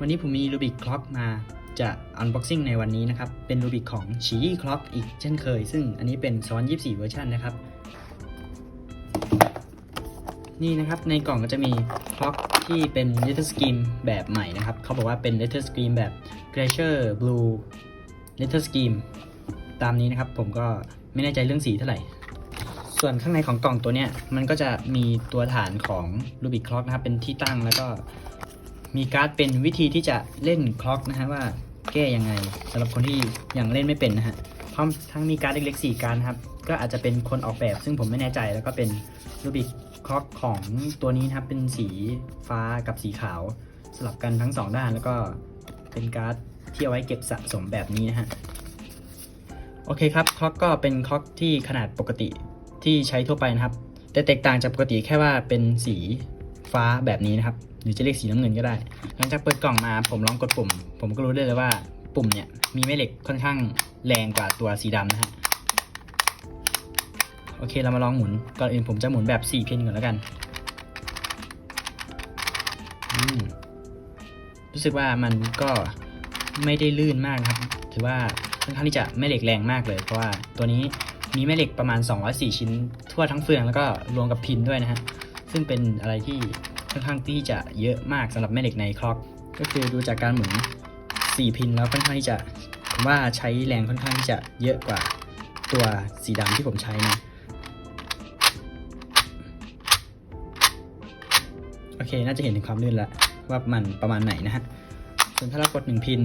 วันนี้ผมมีรูบิกคล็อกมาจะอันบ็อกซิ่งในวันนี้นะครับ เป็นรูบิกของชีคล็อกอีกเช่นเคย ซึ่งอันนี้เป็นซ้อน 24 เวอร์ชันนะครับ นี่นะครับในกล่องก็จะมีคล็อกที่เป็น letter scheme แบบใหม่นะครับ เขาบอกว่าเป็น letter scheme แบบ glacier blue letter scheme ตามนี้นะครับผมก็ไม่แน่ใจเรื่องสีเท่าไหร่ ส่วนข้างในของกล่องตัวเนี้ยมันก็จะมีตัวฐานของ Rubik Clock นะครับเป็นที่ตั้งแล้วก็ มีการ์ดเป็นวิธีที่จะเล่นคล็อกนะฮะว่าแก้ยังไงสำหรับคนที่ยังเล่นไม่เป็นนะฮะพร้อมทั้งมีการ์ดเล็กๆ4การ์ดครับก็อาจจะเป็นคนออกแบบ ซึ่งผมไม่แน่ใจแล้วก็เป็น Rubik Clock ของตัวนี้นะครับเป็นสีฟ้ากับสีขาว สลับกันทั้งสองด้านแล้วก็เป็นการ์ดที่เอาไว้เก็บสะสมแบบนี้นะฮะโอเคครับคล็อกก็เป็นคล็อกที่ขนาดปกติที่ใช้ทั่วไปนะครับ แต่แตกต่างจากปกติแค่ว่าเป็นสี ฟ้าแบบนี้นะครับ หรือจะเรียกสีน้ำเงินก็ได้ หลังจากเปิดกล่องมาผมลองกดปุ่ม ผมก็รู้ได้เลยว่าปุ่มเนี่ยมีแม่เหล็กค่อนข้างแรงกว่าตัวสีดำนะฮะโอเคเรามาลองหมุนก่อนอื่นผมจะหมุนแบบ4พินก่อนแล้วกันรู้สึกว่ามันก็ไม่ได้ลื่นมากครับ ถือว่าค่อนข้างที่จะแม่เหล็กแรงมากเลย เพราะว่าตัวนี้มีแม่เหล็กประมาณ 204 ชิ้น ทั่วทั้งเฟืองแล้วก็รวมกับพินด้วยนะฮะ ซึ่งเป็นอะไรที่ค่อนข้างที่จะเยอะมากสำหรับแม่เหล็กในคล็อก ก็คือดูจากการหมุน 4 พินแล้วค่อนข้างที่จะผมว่าใช้แรงค่อนข้างที่จะเยอะกว่าตัวสีดำที่ผมใช้นะโอเค น่าจะเห็นถึงความลื่นแล้วว่ามันประมาณไหนนะฮะส่วนถ้าเรากด1พิน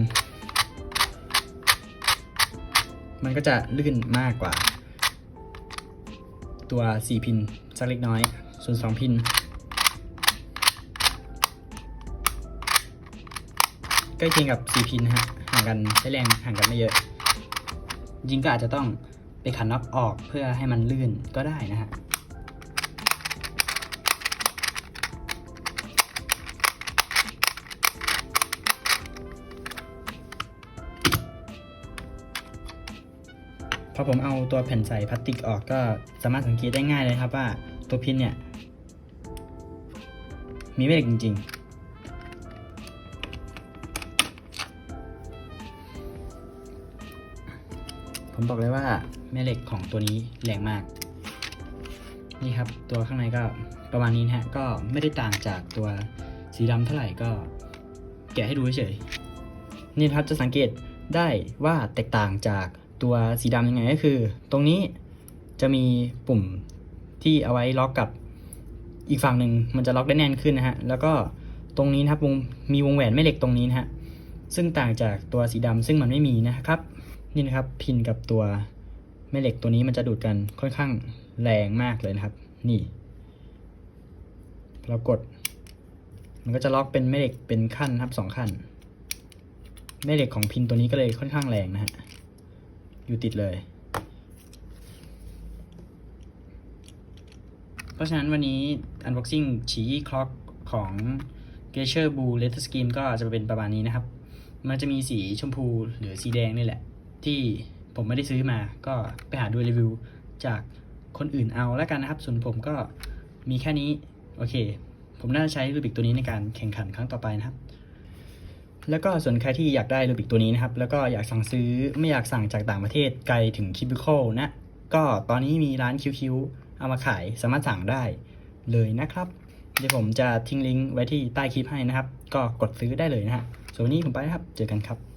มันก็จะลื่นมากกว่า ตัว 4 พินสักเล็กน้อย ส่วน2พิน ใกล้เคียงกับ4พินนะฮะห่างกันใช้แรงห่างกันไม่เยอะ ยิงก็อาจจะต้องไปขันน็อตออกเพื่อให้มันลื่นก็ได้นะฮะ พอผมเอาตัวแผ่นใส่พลาสติกออกก็สามารถสังเกตได้ง่ายเลยครับว่าตัวพินเนี่ย มีแม่เหล็กจริง ๆ ผมบอกเลยว่าแม่เหล็กของตัวนี้แรงมาก นี่ครับตัวข้างในก็ประมาณนี้นะฮะก็ไม่ได้ต่างจากตัวสีดำเท่าไหร่ก็แกะให้ดูเฉยๆนี่ครับจะสังเกตได้ว่าแตกต่างจาก ตัวสีดำยังไงก็คือ ตรงนี้จะมีปุ่มที่เอาไว้ล็อกกับอีกฝั่งหนึ่งมันจะล็อกได้แน่นขึ้นนะฮะ แล้วก็ตรงนี้นะครับวงมีวงแหวนแม่เหล็กตรงนี้นะฮะ ซึ่งต่างจากตัวสีดำซึ่งมันไม่มีนะครับ นี่นะครับพินกับตัวแม่เหล็กตัวนี้มันจะดูดกันค่อนข้างแรงมากเลยนะครับ นี่ เรากด มันก็จะล็อกเป็นแม่เหล็กเป็นขั้นครับสองขั้น แม่เหล็กของพินตัวนี้ก็เลยค่อนข้างแรงนะฮะ อยู่ติดเลย เพราะฉะนั้นวันนี้ unboxing ฉีคล็อกของ Glacier Blue Letter Scheme ก็จะเป็นประมาณนี้นะครับ มันจะมีสีชมพูหรือสีแดงนี่แหละ ที่ผมไม่ได้ซื้อมา ก็ไปหาดูรีวิวจากคนอื่นเอาแล้วกันนะครับ ส่วนผมก็มีแค่นี้ โอเค ผมน่าจะใช้รูบิกตัวนี้ในการแข่งขันครั้งต่อไปนะครับ แล้วก็ส่วนใครที่อยากได้รูบิกตัวนี้นะครับ แล้วก็อยากสั่งซื้อไม่อยากสั่งจากต่างประเทศไกลถึงคิบิคอลนะ ก็ตอนนี้มีร้านคิวๆเอามาขายสามารถสั่งได้เลยนะครับ เดี๋ยวผมจะทิ้งลิงก์ไว้ที่ใต้คลิปให้นะครับ ก็กดซื้อได้เลยนะฮะส่วนนี้ผมไปครับ เจอกันครับ